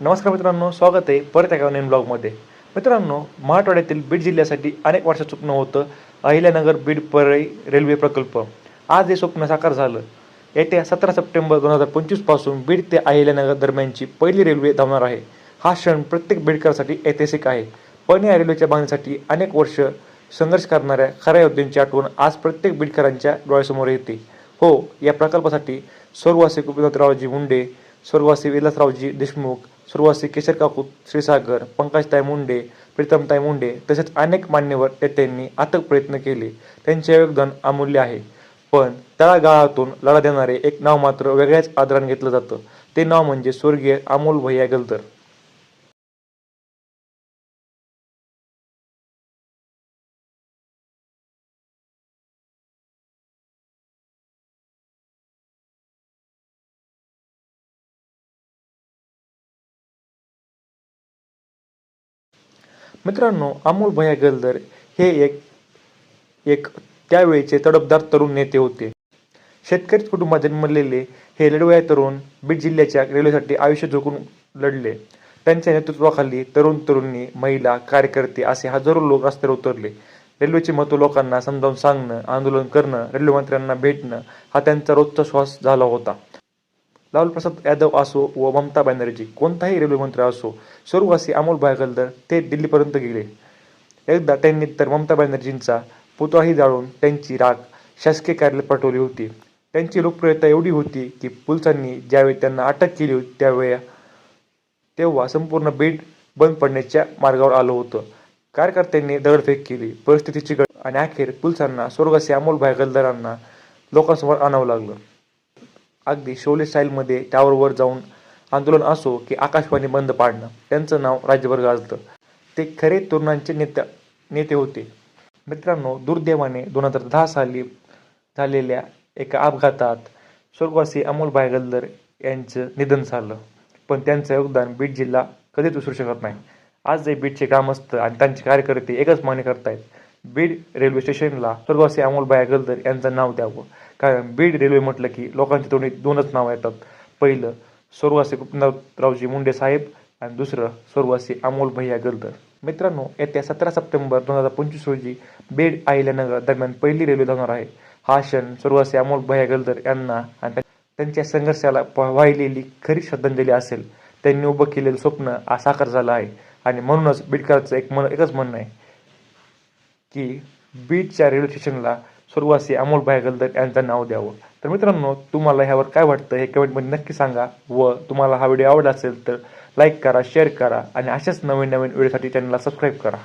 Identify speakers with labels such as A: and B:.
A: नमस्कार मित्रांनो स्वागत आहे परत एका नवीन ब्लॉगमध्ये. मित्रांनो मराठवाड्यातील बीड जिल्ह्यासाठी अनेक वर्ष स्वप्न होतं अहिल्यानगर बीड परळी रेल्वे प्रकल्प. आज हे स्वप्न साकार झालं. येत्या सतरा सप्टेंबर दोन हजार पंचवीसपासून बीड ते अहिल्यानगर दरम्यानची पहिली रेल्वे धावणार आहे. हा क्षण प्रत्येक बीडकरसाठी ऐतिहासिक आहे. पण या रेल्वेच्या बांधणीसाठी अनेक वर्ष संघर्ष करणाऱ्या खऱ्या योद्ध्यांची आठवण आज प्रत्येक बीडकरांच्या डोळ्यासमोर येते. हो या प्रकल्पासाठी स्वर्गवासी गोपीनाथरावजी मुंडे स्वर्गवासी विलासरावजी देशमुख स्वर्गवासी केशर काकू श्रीसागर पंकजताई मुंडे प्रीतमताई मुंडे तसेच अनेक मान्यवर नेत्यांनी अथक प्रयत्न केले. त्यांचे योगदान अमूल्य आहे. पण तळागाळातून लढा देणारे एक नाव मात्र वेगळ्याच आदराने घेतलं जातं. ते नाव म्हणजे स्वर्गीय अमोल भैया गलदर. मित्रांनो अमोल भया गलदर हे एक एक त्यावेळेचे तडफदार तरुण नेते होते. शेतकरी कुटुंबात जन्मलेले हे लढवया तरुण बीड जिल्ह्याच्या रेल्वेसाठी आयुष्य झोकून लढले. त्यांच्या नेतृत्वाखाली तरुण तरुणी महिला कार्यकर्ते असे हजारो लोक रस्त्यावर उतरले. रेल्वेचे महत्त्व लोकांना समजावून सांगणं आंदोलन करणं रेल्वेमंत्र्यांना भेटणं हा त्यांचा रोजचा श्वास झाला होता. लालप्रसाद यादव असो व ममता बॅनर्जी कोणताही रेल्वे मंत्री असो स्वर्गवासी अमोल भायगलदर ते दिल्लीपर्यंत गेले. एकदा त्यांनी तर ममता बॅनर्जींचा पुतळाही जाळून त्यांची राग शासकीय कार्यालयात पटवली होती. त्यांची लोकप्रियता एवढी होती की पोलिसांनी ज्यावेळी त्यांना अटक केली होती त्यावेळी तेव्हा संपूर्ण बेड बंद पडण्याच्या मार्गावर आलं होतं. कार्यकर्त्यांनी दगडफेक केली परिस्थितीची गड आणि अखेर पोलिसांना स्वर्गवासी अमोल भायगलदरांना लोकांसमोर आणावं लागलं. अगदी शोले स्टाईलमध्ये त्यावर वर जाऊन आंदोलन असो की आकाशवाणी बंद पाडणं त्यांचं नाव राज्यभर गाजतं. ते खरे तरुणांचे नेत्या नेते होते. मित्रांनो दुर्दैवाने दोन हजार दहा साली झालेल्या एका अपघातात स्वर्गवासी अमोल बायगल्दर यांचं निधन झालं. पण त्यांचं योगदान बीड जिल्हा कधीच विसरू शकत नाही. आज जे बीडचे ग्रामस्थ आणि त्यांचे कार्यकर्ते एकच मान्य करतायत. बीड रेल्वे स्टेशनला स्वर्गवासी अमोल बायगल्दर यांचं नाव द्यावं. कारण बीड रेल्वे म्हटलं की लोकांच्या तोंडी दोनच नावं येतात. पहिलं स्वर्गवासी गोपीनाथरावजी मुंडे साहेब आणि दुसरं स्वर्गवासी अमोल भैया गलदर. मित्रांनो येत्या सतरा सप्टेंबर दोन हजार पंचवीस रोजी बीड अहिल्यानगर दरम्यान पहिली रेल्वे धावणार आहे. हा क्षण स्वर्गवासी अमोल भैया गलदर यांना आणि त्यांच्या संघर्षाला प- वाहिलेली खरी श्रद्धांजली असेल. त्यांनी उभं केलेलं स्वप्न साकार झालं आहे. आणि म्हणूनच बीडकरांचं एक मन एकच म्हणणं आहे की बीडच्या रेल्वे स्टेशनला स्वर्गवासी अमोल भायगलदर यांचं नाव द्यावं. तर मित्रांनो तुम्हाला ह्यावर काय वाटतं हे कमेंटमध्ये नक्की सांगा व तुम्हाला हा व्हिडिओ आवडला असेल तर लाईक करा शेअर करा आणि अशाच नवीन नवीन व्हिडिओसाठी चॅनलला सबस्क्राईब करा.